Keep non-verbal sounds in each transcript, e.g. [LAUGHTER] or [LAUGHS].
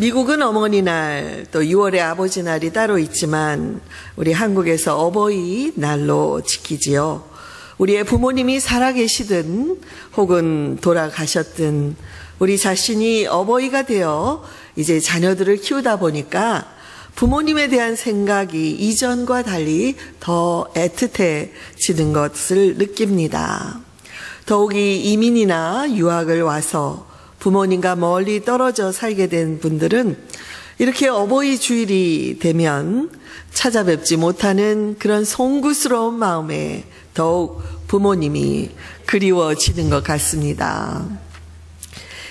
미국은 어머니날, 또 6월에 아버지 날이 따로 있지만, 우리 한국에서 어버이 날로 지키지요. 우리의 부모님이 살아계시든, 혹은 돌아가셨든, 우리 자신이 어버이가 되어 이제 자녀들을 키우다 보니까 부모님에 대한 생각이 이전과 달리 더 애틋해지는 것을 느낍니다. 더욱이 이민이나 유학을 와서 부모님과 멀리 떨어져 살게 된 분들은 이렇게 어버이 주일이 되면 찾아뵙지 못하는 그런 송구스러운 마음에 더욱 부모님이 그리워지는 것 같습니다.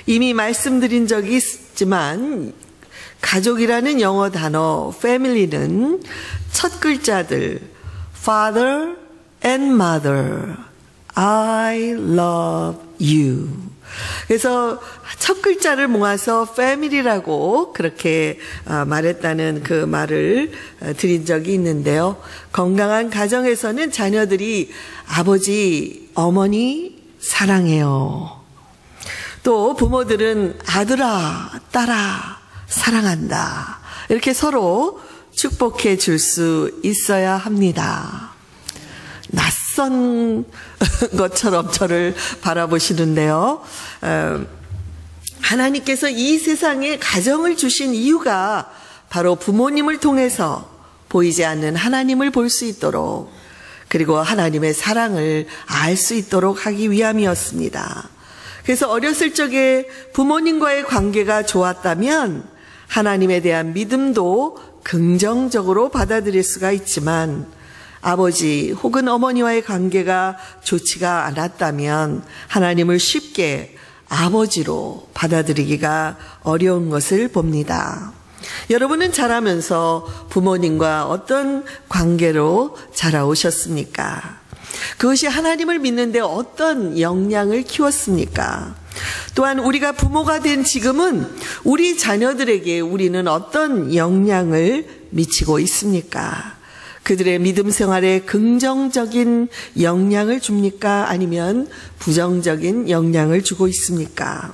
이미 말씀드린 적이 있지만 가족이라는 영어 단어 family는 첫 글자들 father and mother I love you 그래서 첫 글자를 모아서 family라고 그렇게 말했다는 그 말을 드린 적이 있는데요. 건강한 가정에서는 자녀들이 아버지, 어머니 사랑해요. 또 부모들은 아들아, 딸아, 사랑한다. 이렇게 서로 축복해 줄 수 있어야 합니다. 낯선 [LAUGHS] 것처럼 저를 바라보시는데요. 하나님께서 이 세상에 가정을 주신 이유가 바로 부모님을 통해서 보이지 않는 하나님을 볼 수 있도록 그리고 하나님의 사랑을 알 수 있도록 하기 위함이었습니다. 그래서 어렸을 적에 부모님과의 관계가 좋았다면 하나님에 대한 믿음도 긍정적으로 받아들일 수가 있지만 아버지 혹은 어머니와의 관계가 좋지가 않았다면 하나님을 쉽게 아버지로 받아들이기가 어려운 것을 봅니다. 여러분은 자라면서 부모님과 어떤 관계로 자라오셨습니까? 그것이 하나님을 믿는데 어떤 영향을 키웠습니까? 또한 우리가 부모가 된 지금은 우리 자녀들에게 우리는 어떤 영향을 미치고 있습니까? 그들의 믿음 생활에 긍정적인 영향을 줍니까? 아니면 부정적인 영향을 주고 있습니까?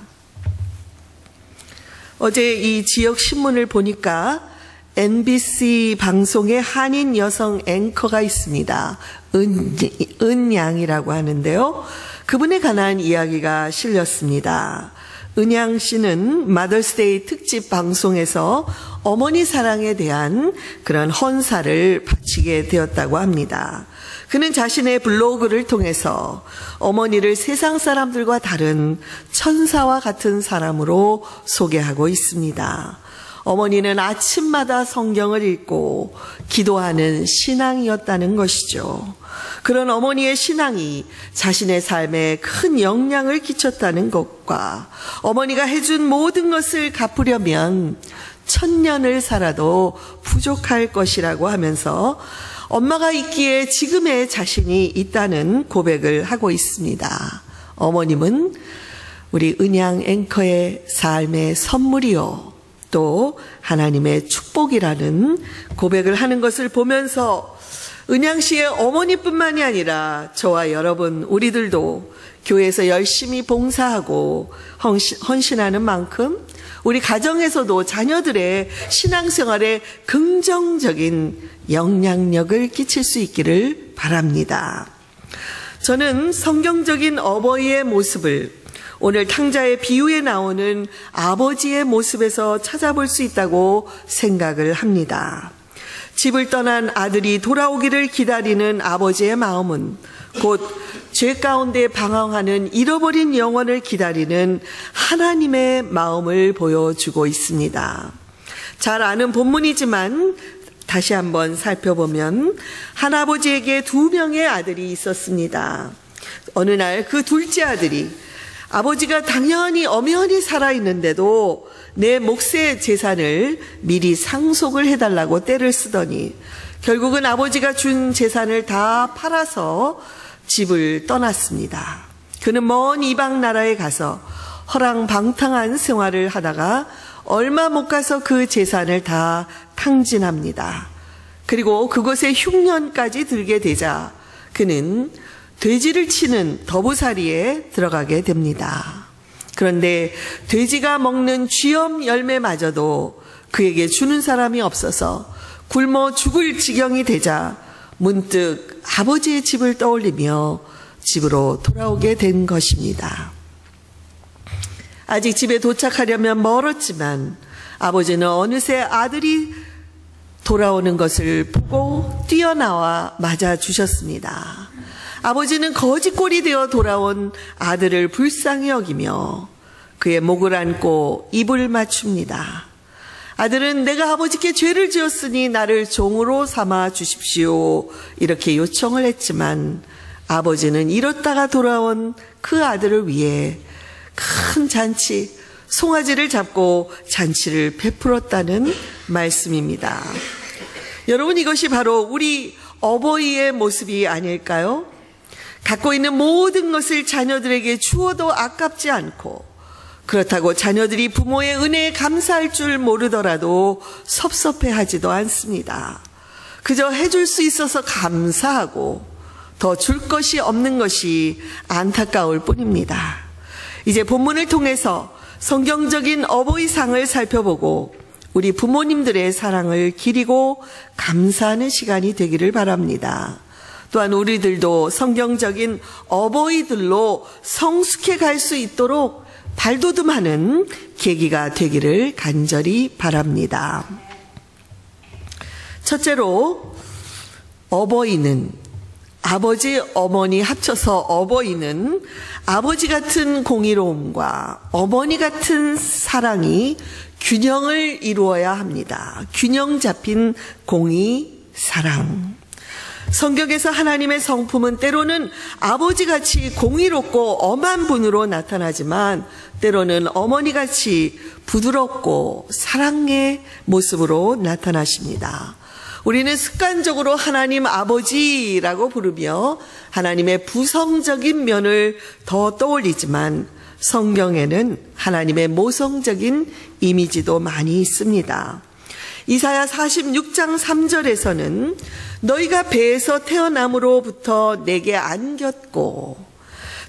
어제 이 지역 신문을 보니까 NBC 방송에 한인 여성 앵커가 있습니다. 은, 은양이라고 하는데요. 그분에 관한 이야기가 실렸습니다. 은양 씨는 마더스데이 특집 방송에서 어머니 사랑에 대한 그런 헌사를 바치게 되었다고 합니다. 그는 자신의 블로그를 통해서 어머니를 세상 사람들과 다른 천사와 같은 사람으로 소개하고 있습니다. 어머니는 아침마다 성경을 읽고 기도하는 신앙이었다는 것이죠. 그런 어머니의 신앙이 자신의 삶에 큰 영향을 끼쳤다는 것과 어머니가 해준 모든 것을 갚으려면 천년을 살아도 부족할 것이라고 하면서 엄마가 있기에 지금의 자신이 있다는 고백을 하고 있습니다. 어머님은 우리 은양 앵커의 삶의 선물이요. 또 하나님의 축복이라는 고백을 하는 것을 보면서 은양 씨의 어머니뿐만이 아니라 저와 여러분 우리들도 교회에서 열심히 봉사하고 헌신하는 만큼 우리 가정에서도 자녀들의 신앙생활에 긍정적인 영향력을 끼칠 수 있기를 바랍니다. 저는 성경적인 어버이의 모습을 오늘 탕자의 비유에 나오는 아버지의 모습에서 찾아볼 수 있다고 생각을 합니다. 집을 떠난 아들이 돌아오기를 기다리는 아버지의 마음은 곧 죄 가운데 방황하는 잃어버린 영혼을 기다리는 하나님의 마음을 보여주고 있습니다. 잘 아는 본문이지만 다시 한번 살펴보면 할아버지에게 두 명의 아들이 있었습니다. 어느 날 그 둘째 아들이 아버지가 당연히 엄연히 살아있는데도 내 몫의 재산을 미리 상속을 해달라고 때를 쓰더니 결국은 아버지가 준 재산을 다 팔아서 집을 떠났습니다. 그는 먼 이방 나라에 가서 허랑방탕한 생활을 하다가 얼마 못 가서 그 재산을 다 탕진합니다. 그리고 그곳에 흉년까지 들게 되자 그는 돼지를 치는 더부살이에 들어가게 됩니다. 그런데 돼지가 먹는 쥐염 열매마저도 그에게 주는 사람이 없어서 굶어 죽을 지경이 되자 문득 아버지의 집을 떠올리며 집으로 돌아오게 된 것입니다. 아직 집에 도착하려면 멀었지만 아버지는 어느새 아들이 돌아오는 것을 보고 뛰어나와 맞아 주셨습니다. 아버지는 거지꼴이 되어 돌아온 아들을 불쌍히 여기며 그의 목을 안고 입을 맞춥니다. 아들은 내가 아버지께 죄를 지었으니 나를 종으로 삼아 주십시오. 이렇게 요청을 했지만 아버지는 잃었다가 돌아온 그 아들을 위해 큰 잔치, 송아지를 잡고 잔치를 베풀었다는 말씀입니다. 여러분 이것이 바로 우리 어버이의 모습이 아닐까요? 갖고 있는 모든 것을 자녀들에게 주어도 아깝지 않고 그렇다고 자녀들이 부모의 은혜에 감사할 줄 모르더라도 섭섭해 하지도 않습니다. 그저 해줄 수 있어서 감사하고 더 줄 것이 없는 것이 안타까울 뿐입니다. 이제 본문을 통해서 성경적인 어버이상을 살펴보고 우리 부모님들의 사랑을 기리고 감사하는 시간이 되기를 바랍니다. 또한 우리들도 성경적인 어버이들로 성숙해 갈 수 있도록 발돋움하는 계기가 되기를 간절히 바랍니다. 첫째로 어버이는 아버지, 어머니 합쳐서 어버이는 아버지 같은 공의로움과 어머니 같은 사랑이 균형을 이루어야 합니다. 균형 잡힌 공의, 사랑. 성경에서 하나님의 성품은 때로는 아버지같이 공의롭고 엄한 분으로 나타나지만 때로는 어머니같이 부드럽고 사랑의 모습으로 나타나십니다. 우리는 습관적으로 하나님 아버지라고 부르며 하나님의 부성적인 면을 더 떠올리지만 성경에는 하나님의 모성적인 이미지도 많이 있습니다. 이사야 46장 3절에서는 너희가 배에서 태어남으로부터 내게 안겼고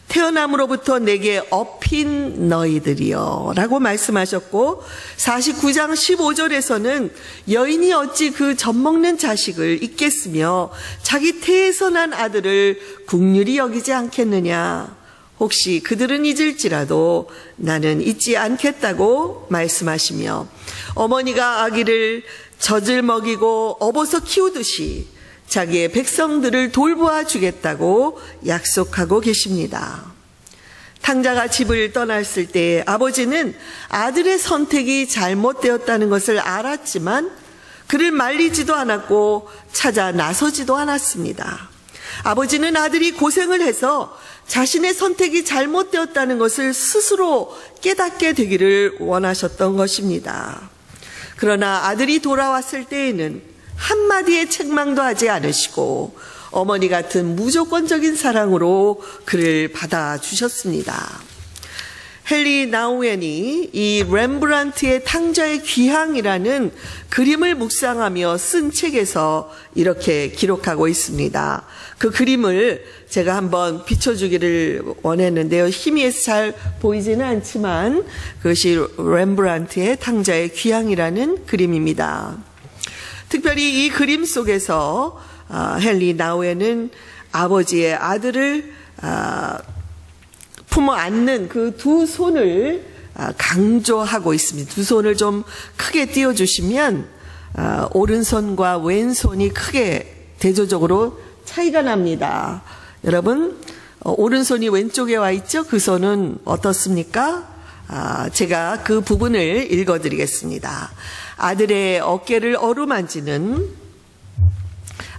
태어남으로부터 내게 업힌 너희들이여 라고 말씀하셨고 49장 15절에서는 여인이 어찌 그 젖먹는 자식을 잊겠으며 자기 태에서 난 아들을 국률이 여기지 않겠느냐? 혹시 그들은 잊을지라도 나는 잊지 않겠다고 말씀하시며 어머니가 아기를 젖을 먹이고 업어서 키우듯이 자기의 백성들을 돌보아 주겠다고 약속하고 계십니다. 탕자가 집을 떠났을 때 아버지는 아들의 선택이 잘못되었다는 것을 알았지만 그를 말리지도 않았고 찾아 나서지도 않았습니다. 아버지는 아들이 고생을 해서 자신의 선택이 잘못되었다는 것을 스스로 깨닫게 되기를 원하셨던 것입니다. 그러나 아들이 돌아왔을 때에는 한마디의 책망도 하지 않으시고 어머니 같은 무조건적인 사랑으로 그를 받아주셨습니다. 헨리 나우엔이 이 렘브란트의 탕자의 귀향이라는 그림을 묵상하며 쓴 책에서 이렇게 기록하고 있습니다. 그 그림을 제가 한번 비춰주기를 원했는데요. 희미해서 잘 보이지는 않지만 그것이 렘브란트의 탕자의 귀향이라는 그림입니다. 특별히 이 그림 속에서 헨리 나우엔은 아버지의 아들을 아, 품어 안는 그 두 손을 아, 강조하고 있습니다. 두 손을 좀 크게 띄워주시면 아, 오른손과 왼손이 크게 대조적으로 차이가 납니다. 여러분 어, 오른손이 왼쪽에 와 있죠? 그 손은 어떻습니까? 아, 제가 그 부분을 읽어드리겠습니다. 아들의 어깨를 어루만지는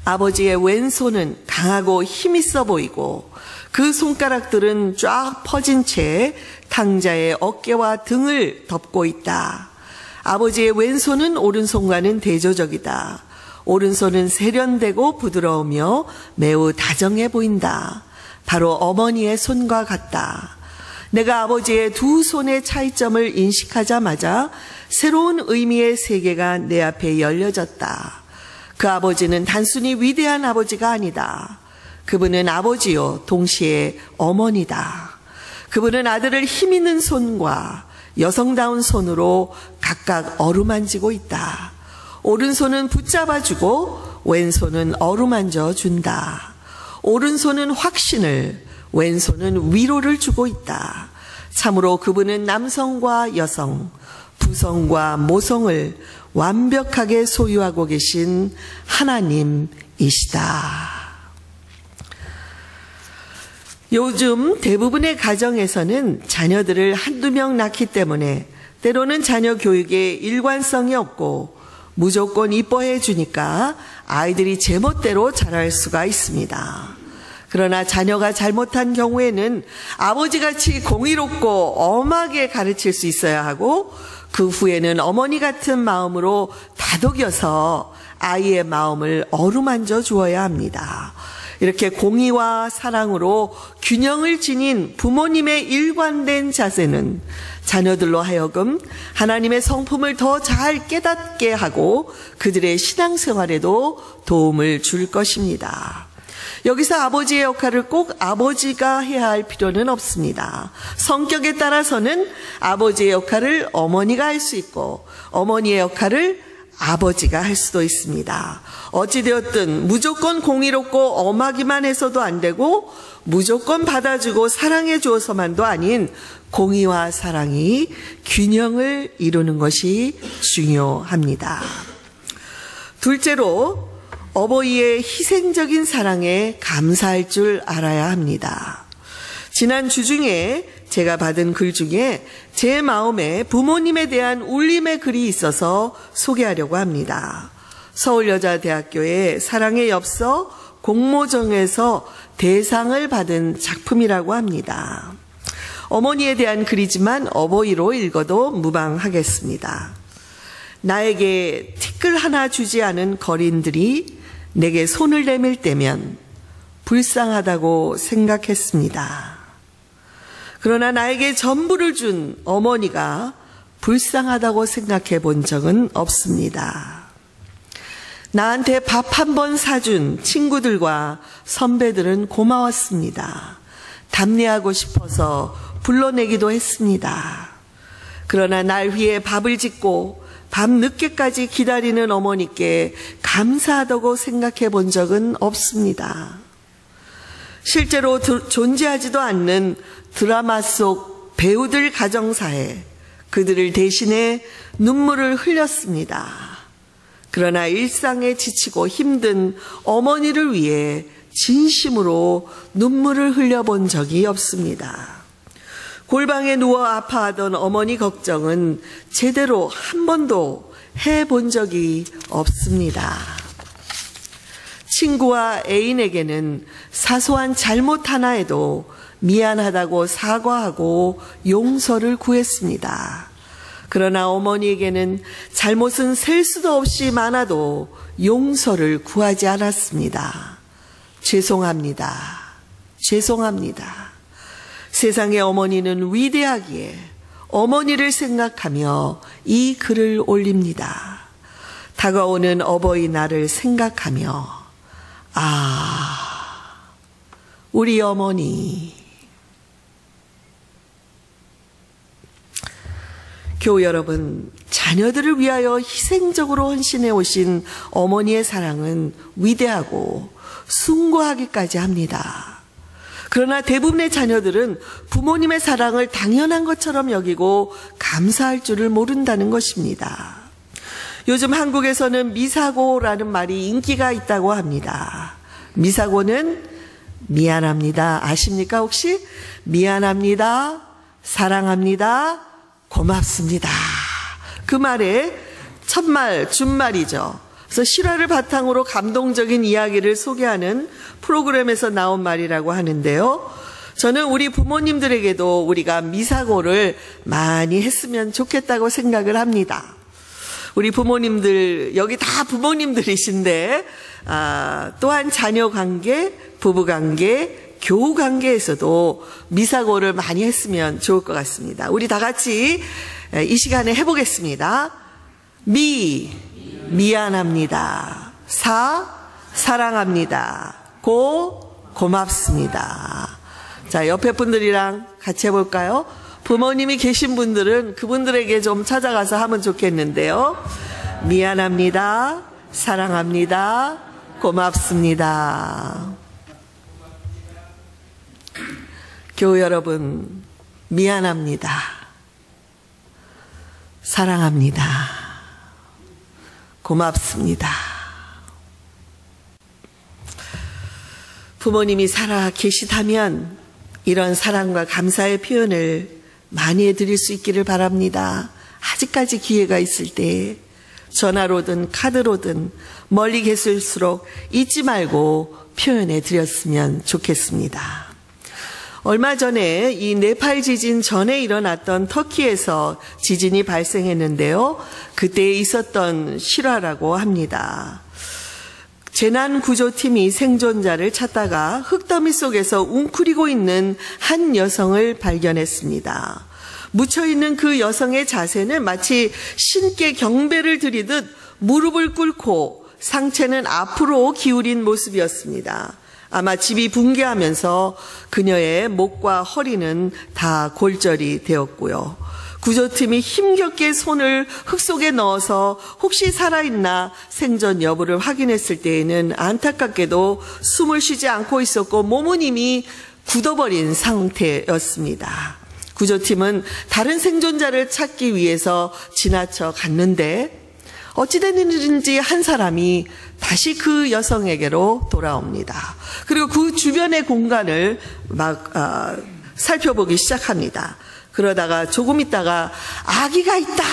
아버지의 왼손은 강하고 힘있어 보이고 그 손가락들은 쫙 퍼진 채 탕자의 어깨와 등을 덮고 있다. 아버지의 왼손은 오른손과는 대조적이다. 오른손은 세련되고 부드러우며 매우 다정해 보인다. 바로 어머니의 손과 같다. 내가 아버지의 두 손의 차이점을 인식하자마자 새로운 의미의 세계가 내 앞에 열려졌다. 그 아버지는 단순히 위대한 아버지가 아니다. 그분은 아버지요, 동시에 어머니다. 그분은 아들을 힘 있는 손과 여성다운 손으로 각각 어루만지고 있다. 오른손은 붙잡아주고 왼손은 어루만져 준다. 오른손은 확신을, 왼손은 위로를 주고 있다. 참으로 그분은 남성과 여성, 부성과 모성을 완벽하게 소유하고 계신 하나님이시다. 요즘 대부분의 가정에서는 자녀들을 한두 명 낳기 때문에 때로는 자녀 교육에 일관성이 없고 무조건 이뻐해 주니까 아이들이 제멋대로 자랄 수가 있습니다. 그러나 자녀가 잘못한 경우에는 아버지같이 공의롭고 엄하게 가르칠 수 있어야 하고 그 후에는 어머니 같은 마음으로 다독여서 아이의 마음을 어루만져 주어야 합니다. 이렇게 공의와 사랑으로 균형을 지닌 부모님의 일관된 자세는 자녀들로 하여금 하나님의 성품을 더 잘 깨닫게 하고 그들의 신앙생활에도 도움을 줄 것입니다. 여기서 아버지의 역할을 꼭 아버지가 해야 할 필요는 없습니다. 성격에 따라서는 아버지의 역할을 어머니가 할 수 있고 어머니의 역할을 아버지가 할 수도 있습니다. 어찌되었든 무조건 공의롭고 엄하기만 해서도 안 되고 무조건 받아주고 사랑해 주어서만도 아닌 공의와 사랑이 균형을 이루는 것이 중요합니다. 둘째로 어버이의 희생적인 사랑에 감사할 줄 알아야 합니다. 지난 주 중에 제가 받은 글 중에 제 마음에 부모님에 대한 울림의 글이 있어서 소개하려고 합니다. 서울여자대학교의 사랑의 엽서 공모정에서 대상을 받은 작품이라고 합니다. 어머니에 대한 글이지만 어버이로 읽어도 무방하겠습니다. 나에게 티끌 하나 주지 않은 거린들이 내게 손을 내밀 때면 불쌍하다고 생각했습니다. 그러나 나에게 전부를 준 어머니가 불쌍하다고 생각해 본 적은 없습니다. 나한테 밥 한 번 사준 친구들과 선배들은 고마웠습니다. 답례하고 싶어서 불러내기도 했습니다. 그러나 날 위해 밥을 짓고 밤 늦게까지 기다리는 어머니께 감사하다고 생각해 본 적은 없습니다. 실제로 존재하지도 않는 드라마 속 배우들 가정사에 그들을 대신해 눈물을 흘렸습니다. 그러나 일상에 지치고 힘든 어머니를 위해 진심으로 눈물을 흘려본 적이 없습니다. 골방에 누워 아파하던 어머니 걱정은 제대로 한 번도 해본 적이 없습니다. 친구와 애인에게는 사소한 잘못 하나에도 미안하다고 사과하고 용서를 구했습니다. 그러나 어머니에게는 잘못은 셀 수도 없이 많아도 용서를 구하지 않았습니다. 죄송합니다. 죄송합니다. 세상의 어머니는 위대하기에 어머니를 생각하며 이 글을 올립니다. 다가오는 어버이날을 생각하며 아, 우리 어머니. 교우 여러분, 자녀들을 위하여 희생적으로 헌신해 오신 어머니의 사랑은 위대하고 숭고하기까지 합니다. 그러나 대부분의 자녀들은 부모님의 사랑을 당연한 것처럼 여기고 감사할 줄을 모른다는 것입니다. 요즘 한국에서는 미사고라는 말이 인기가 있다고 합니다. 미사고는 미안합니다. 아십니까, 혹시? 미안합니다. 사랑합니다. 고맙습니다. 그 말에 첫말, 준말이죠. 그래서 실화를 바탕으로 감동적인 이야기를 소개하는 프로그램에서 나온 말이라고 하는데요. 저는 우리 부모님들에게도 우리가 미사고를 많이 했으면 좋겠다고 생각을 합니다. 우리 부모님들, 여기 다 부모님들이신데, 아, 또한 자녀 관계, 부부 관계, 교우 관계에서도 미사고를 많이 했으면 좋을 것 같습니다. 우리 다 같이 이 시간에 해보겠습니다. 미, 미안합니다. 사, 사랑합니다. 고, 고맙습니다. 자, 옆에 분들이랑 같이 해볼까요? 부모님이 계신 분들은 그분들에게 좀 찾아가서 하면 좋겠는데요. 미안합니다. 사랑합니다. 고맙습니다. 교우 여러분, 미안합니다. 사랑합니다. 고맙습니다. 부모님이 살아 계시다면 이런 사랑과 감사의 표현을 많이 해드릴 수 있기를 바랍니다. 아직까지 기회가 있을 때 전화로든 카드로든 멀리 계실수록 잊지 말고 표현해 드렸으면 좋겠습니다. 얼마 전에 이 네팔 지진 전에 일어났던 터키에서 지진이 발생했는데요. 그때 있었던 실화라고 합니다. 재난구조팀이 생존자를 찾다가 흙더미 속에서 웅크리고 있는 한 여성을 발견했습니다. 묻혀있는 그 여성의 자세는 마치 신께 경배를 드리듯 무릎을 꿇고 상체는 앞으로 기울인 모습이었습니다. 아마 집이 붕괴하면서 그녀의 목과 허리는 다 골절이 되었고요. 구조팀이 힘겹게 손을 흙 속에 넣어서 혹시 살아있나 생존 여부를 확인했을 때에는 안타깝게도 숨을 쉬지 않고 있었고 몸은 이미 굳어버린 상태였습니다. 구조팀은 다른 생존자를 찾기 위해서 지나쳐 갔는데 어찌된 일인지 한 사람이 다시 그 여성에게로 돌아옵니다. 그리고 그 주변의 공간을 막 어, 살펴보기 시작합니다. 그러다가 조금 있다가 아기가 있다!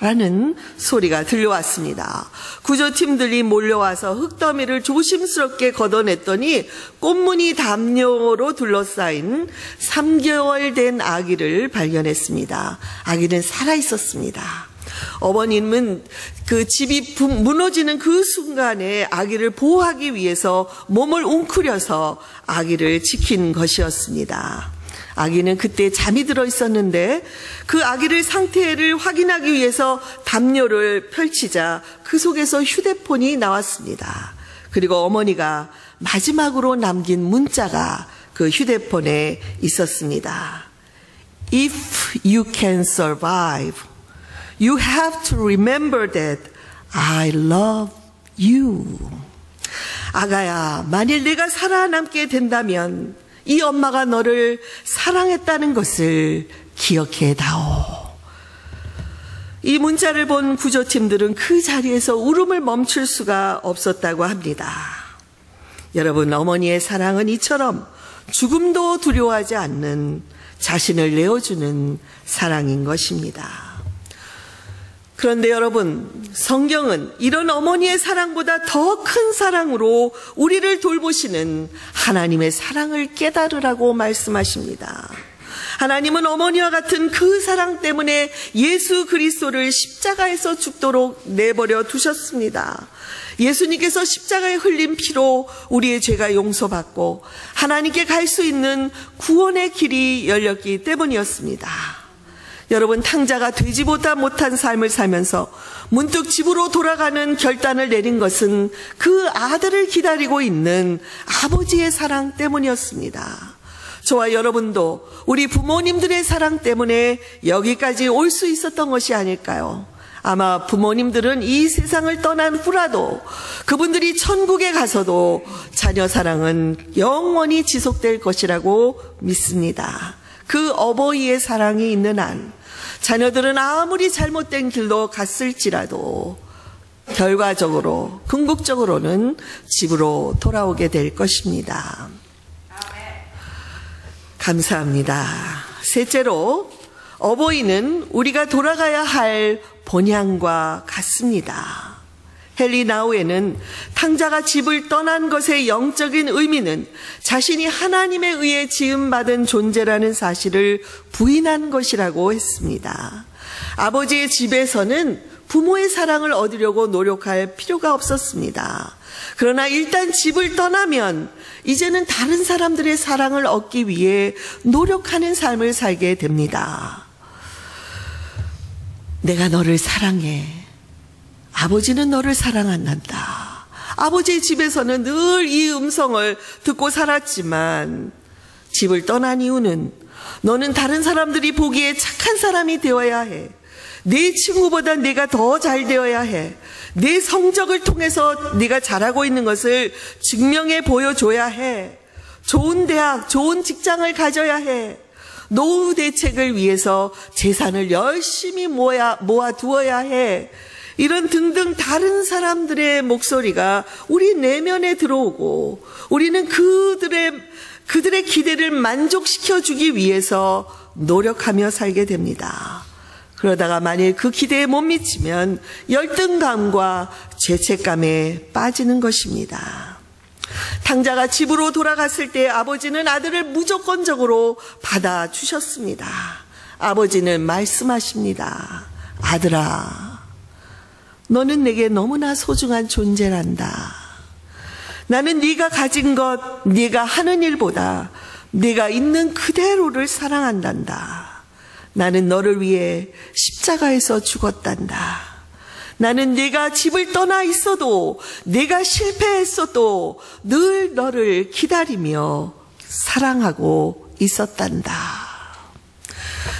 라는 소리가 들려왔습니다. 구조팀들이 몰려와서 흙더미를 조심스럽게 걷어냈더니 꽃무늬 담요로 둘러싸인 3개월 된 아기를 발견했습니다. 아기는 살아있었습니다. 어머님은 그 집이 무너지는 그 순간에 아기를 보호하기 위해서 몸을 웅크려서 아기를 지킨 것이었습니다. 아기는 그때 잠이 들어 있었는데 그 아기를 상태를 확인하기 위해서 담요를 펼치자 그 속에서 휴대폰이 나왔습니다. 그리고 어머니가 마지막으로 남긴 문자가 그 휴대폰에 있었습니다. If you can survive, you have to remember that I love you. 아가야, 만일 내가 살아남게 된다면 이 엄마가 너를 사랑했다는 것을 기억해 다오. 이 문자를 본 구조팀들은 그 자리에서 울음을 멈출 수가 없었다고 합니다. 여러분, 어머니의 사랑은 이처럼 죽음도 두려워하지 않는 자신을 내어주는 사랑인 것입니다. 그런데 여러분, 성경은 이런 어머니의 사랑보다 더 큰 사랑으로 우리를 돌보시는 하나님의 사랑을 깨달으라고 말씀하십니다. 하나님은 어머니와 같은 그 사랑 때문에 예수 그리스도를 십자가에서 죽도록 내버려 두셨습니다. 예수님께서 십자가에 흘린 피로 우리의 죄가 용서받고 하나님께 갈 수 있는 구원의 길이 열렸기 때문이었습니다. 여러분 탕자가 되지보다 못한 삶을 살면서 문득 집으로 돌아가는 결단을 내린 것은 그 아들을 기다리고 있는 아버지의 사랑 때문이었습니다. 저와 여러분도 우리 부모님들의 사랑 때문에 여기까지 올 수 있었던 것이 아닐까요? 아마 부모님들은 이 세상을 떠난 후라도 그분들이 천국에 가서도 자녀 사랑은 영원히 지속될 것이라고 믿습니다. 그 어버이의 사랑이 있는 한 자녀들은 아무리 잘못된 길로 갔을지라도 결과적으로 궁극적으로는 집으로 돌아오게 될 것입니다. 감사합니다. 셋째로 어버이는 우리가 돌아가야 할 본향과 같습니다. 헨리 나우에는 탕자가 집을 떠난 것의 영적인 의미는 자신이 하나님에 의해 지음받은 존재라는 사실을 부인한 것이라고 했습니다. 아버지의 집에서는 부모의 사랑을 얻으려고 노력할 필요가 없었습니다. 그러나 일단 집을 떠나면 이제는 다른 사람들의 사랑을 얻기 위해 노력하는 삶을 살게 됩니다. 내가 너를 사랑해. 아버지는 너를 사랑한단다. 아버지의 집에서는 늘 이 음성을 듣고 살았지만 집을 떠난 이유는 너는 다른 사람들이 보기에 착한 사람이 되어야 해. 내 친구보다 내가 더 잘 되어야 해. 내 성적을 통해서 네가 잘하고 있는 것을 증명해 보여줘야 해. 좋은 대학, 좋은 직장을 가져야 해. 노후 대책을 위해서 재산을 열심히 모아, 모아 두어야 해. 이런 등등 다른 사람들의 목소리가 우리 내면에 들어오고 우리는 그들의 그들의 기대를 만족시켜 주기 위해서 노력하며 살게 됩니다. 그러다가 만일 그 기대에 못 미치면 열등감과 죄책감에 빠지는 것입니다. 탕자가 집으로 돌아갔을 때 아버지는 아들을 무조건적으로 받아주셨습니다. 아버지는 말씀하십니다. 아들아, 너는 내게 너무나 소중한 존재란다. 나는 네가 가진 것, 네가 하는 일보다 네가 있는 그대로를 사랑한단다. 나는 너를 위해 십자가에서 죽었단다. 나는 네가 집을 떠나 있어도 네가 실패했어도 늘 너를 기다리며 사랑하고 있었단다.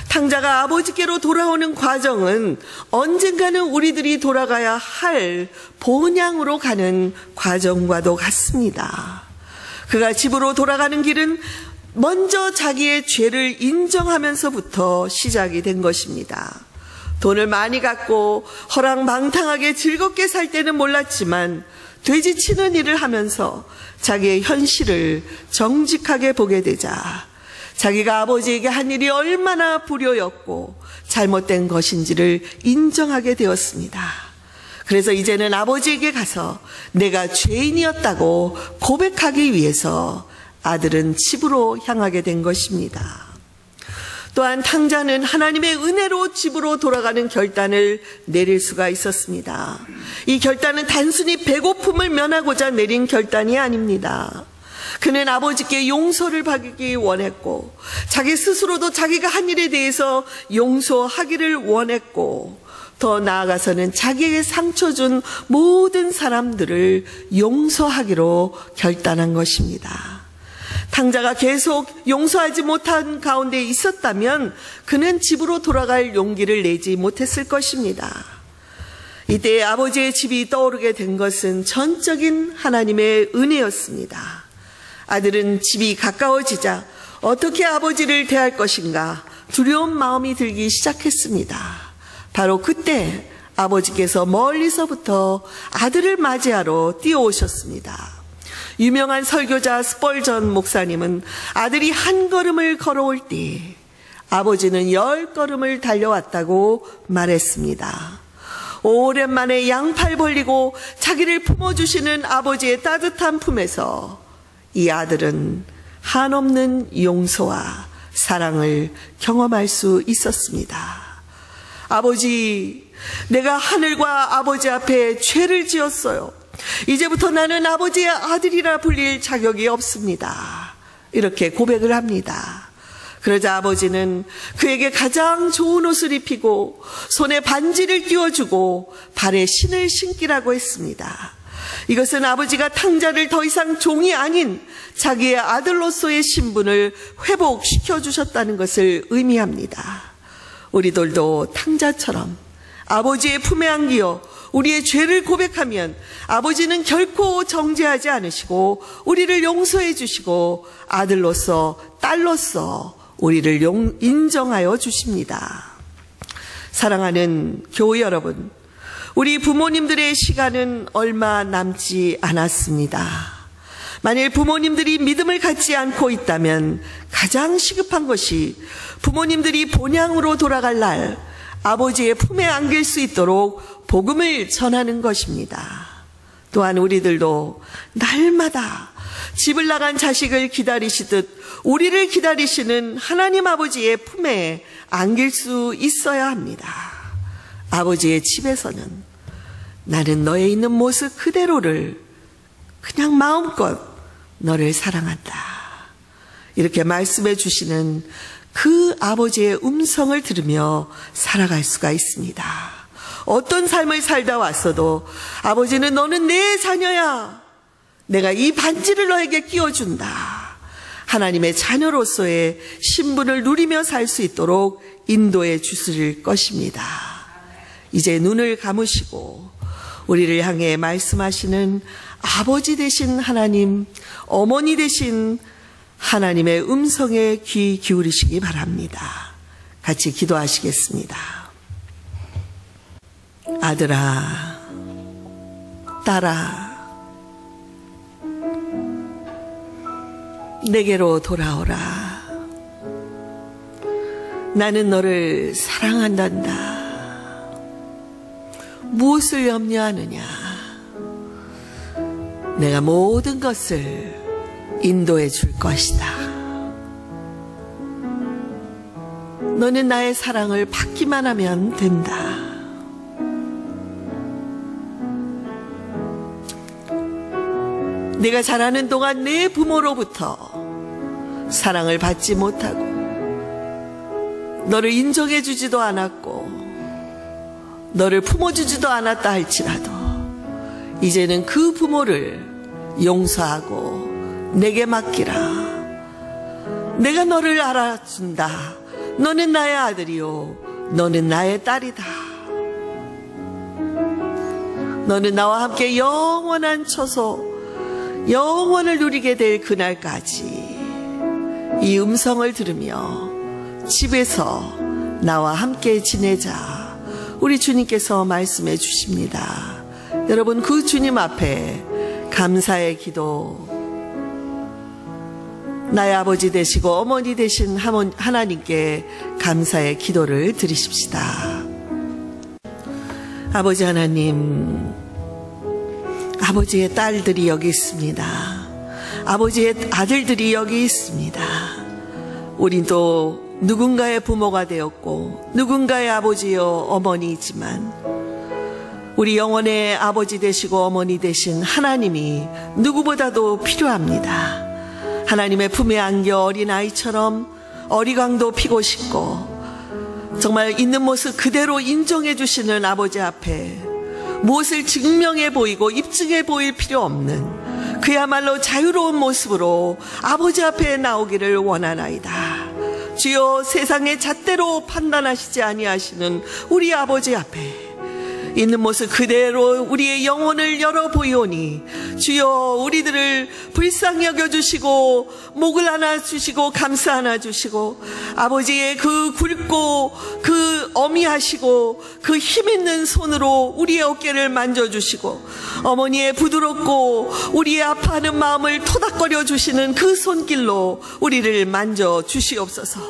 탕자가 아버지께로 돌아오는 과정은 언젠가는 우리들이 돌아가야 할 본향으로 가는 과정과도 같습니다. 그가 집으로 돌아가는 길은 먼저 자기의 죄를 인정하면서부터 시작이 된 것입니다. 돈을 많이 갖고 허랑망탕하게 즐겁게 살 때는 몰랐지만 돼지 치는 일을 하면서 자기의 현실을 정직하게 보게 되자 자기가 아버지에게 한 일이 얼마나 불효였고 잘못된 것인지를 인정하게 되었습니다. 그래서 이제는 아버지에게 가서 내가 죄인이었다고 고백하기 위해서 아들은 집으로 향하게 된 것입니다. 또한 탕자는 하나님의 은혜로 집으로 돌아가는 결단을 내릴 수가 있었습니다. 이 결단은 단순히 배고픔을 면하고자 내린 결단이 아닙니다. 그는 아버지께 용서를 받기 원했고, 자기 스스로도 자기가 한 일에 대해서 용서하기를 원했고, 더 나아가서는 자기에게 상처 준 모든 사람들을 용서하기로 결단한 것입니다. 탕자가 계속 용서하지 못한 가운데 있었다면 그는 집으로 돌아갈 용기를 내지 못했을 것입니다. 이때 아버지의 집이 떠오르게 된 것은 전적인 하나님의 은혜였습니다. 아들은 집이 가까워지자 어떻게 아버지를 대할 것인가 두려운 마음이 들기 시작했습니다. 바로 그때 아버지께서 멀리서부터 아들을 맞이하러 뛰어오셨습니다. 유명한 설교자 스펄전 목사님은 아들이 한 걸음을 걸어올 때 아버지는 열 걸음을 달려왔다고 말했습니다. 오랜만에 양팔 벌리고 자기를 품어주시는 아버지의 따뜻한 품에서 이 아들은 한없는 용서와 사랑을 경험할 수 있었습니다. 아버지, 내가 하늘과 아버지 앞에 죄를 지었어요. 이제부터 나는 아버지의 아들이라 불릴 자격이 없습니다. 이렇게 고백을 합니다. 그러자 아버지는 그에게 가장 좋은 옷을 입히고 손에 반지를 끼워주고 발에 신을 신기라고 했습니다. 이것은 아버지가 탕자를 더 이상 종이 아닌 자기의 아들로서의 신분을 회복시켜 주셨다는 것을 의미합니다. 우리들도 탕자처럼 아버지의 품에 안기어 우리의 죄를 고백하면 아버지는 결코 정죄하지 않으시고 우리를 용서해 주시고 아들로서 딸로서 우리를 용, 인정하여 주십니다. 사랑하는 교회 여러분, 우리 부모님들의 시간은 얼마 남지 않았습니다. 만일 부모님들이 믿음을 갖지 않고 있다면 가장 시급한 것이 부모님들이 본향으로 돌아갈 날 아버지의 품에 안길 수 있도록 복음을 전하는 것입니다. 또한 우리들도 날마다 집을 나간 자식을 기다리시듯 우리를 기다리시는 하나님 아버지의 품에 안길 수 있어야 합니다. 아버지의 집에서는 나는 너의 있는 모습 그대로를 그냥 마음껏 너를 사랑한다. 이렇게 말씀해 주시는 그 아버지의 음성을 들으며 살아갈 수가 있습니다. 어떤 삶을 살다 왔어도 아버지는 너는 내 자녀야. 내가 이 반지를 너에게 끼워준다. 하나님의 자녀로서의 신분을 누리며 살 수 있도록 인도해 주실 것입니다. 이제 눈을 감으시고 우리를 향해 말씀하시는 아버지 되신 하나님, 어머니 되신 하나님의 음성에 귀 기울이시기 바랍니다. 같이 기도하시겠습니다. 아들아, 딸아, 내게로 돌아오라. 나는 너를 사랑한단다. 무엇을 염려하느냐? 내가 모든 것을 인도해 줄 것이다. 너는 나의 사랑을 받기만 하면 된다. 내가 자라는 동안 내 부모로부터 사랑을 받지 못하고 너를 인정해 주지도 않았고 너를 품어주지도 않았다 할지라도 이제는 그 부모를 용서하고 내게 맡기라. 내가 너를 알아준다. 너는 나의 아들이요. 너는 나의 딸이다. 너는 나와 함께 영원한 처소, 영원을 누리게 될 그날까지 이 음성을 들으며 집에서 나와 함께 지내자. 우리 주님께서 말씀해 주십니다. 여러분 그 주님 앞에 감사의 기도 나의 아버지 되시고 어머니 되신 하나님께 감사의 기도를 드리십시다. 아버지 하나님, 아버지의 딸들이 여기 있습니다. 아버지의 아들들이 여기 있습니다. 우리도 누군가의 부모가 되었고 누군가의 아버지요 어머니이지만 우리 영혼의 아버지 되시고 어머니 되신 하나님이 누구보다도 필요합니다. 하나님의 품에 안겨 어린 아이처럼 어리광도 피고 싶고 정말 있는 모습 그대로 인정해 주시는 아버지 앞에 무엇을 증명해 보이고 입증해 보일 필요 없는 그야말로 자유로운 모습으로 아버지 앞에 나오기를 원하나이다. 주여 세상의 잣대로 판단하시지 아니하시는 우리 아버지 앞에 있는 모습 그대로 우리의 영혼을 열어 보이오니 주여 우리들을 불쌍히 여겨 주시고 목을 안아 주시고 감싸 안아 주시고 아버지의 그 굵고 그 어미하시고 그 힘 있는 손으로 우리의 어깨를 만져 주시고 어머니의 부드럽고 우리의 아파하는 마음을 토닥거려 주시는 그 손길로 우리를 만져 주시옵소서.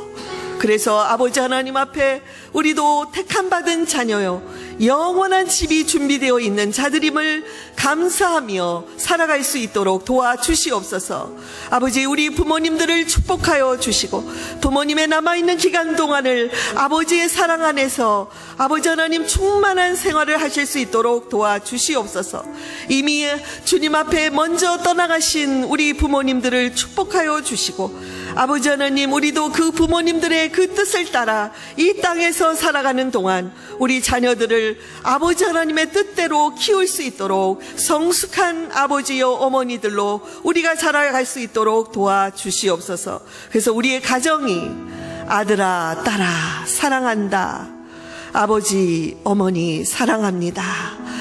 그래서 아버지 하나님 앞에 우리도 택함 받은 자녀요 영원한 집이 준비되어 있는 자들임을 감사하며 살아갈 수 있도록 도와주시옵소서. 아버지 우리 부모님들을 축복하여 주시고 부모님의 남아있는 기간 동안을 아버지의 사랑 안에서 아버지 하나님 충만한 생활을 하실 수 있도록 도와주시옵소서. 이미 주님 앞에 먼저 떠나가신 우리 부모님들을 축복하여 주시고 아버지 하나님 우리도 그 부모님들의 그 뜻을 따라 이 땅에서 살아가는 동안 우리 자녀들을 아버지 하나님의 뜻대로 키울 수 있도록 성숙한 아버지요 어머니들로 우리가 자라갈 수 있도록 도와주시옵소서. 그래서 우리의 가정이 아들아 딸아 사랑한다. 아버지 어머니 사랑합니다.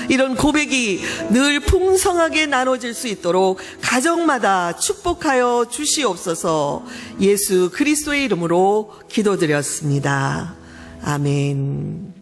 이런 고백이 늘 풍성하게 나눠질 수 있도록 가정마다 축복하여 주시옵소서 예수 그리스도의 이름으로 기도드렸습니다. 아멘.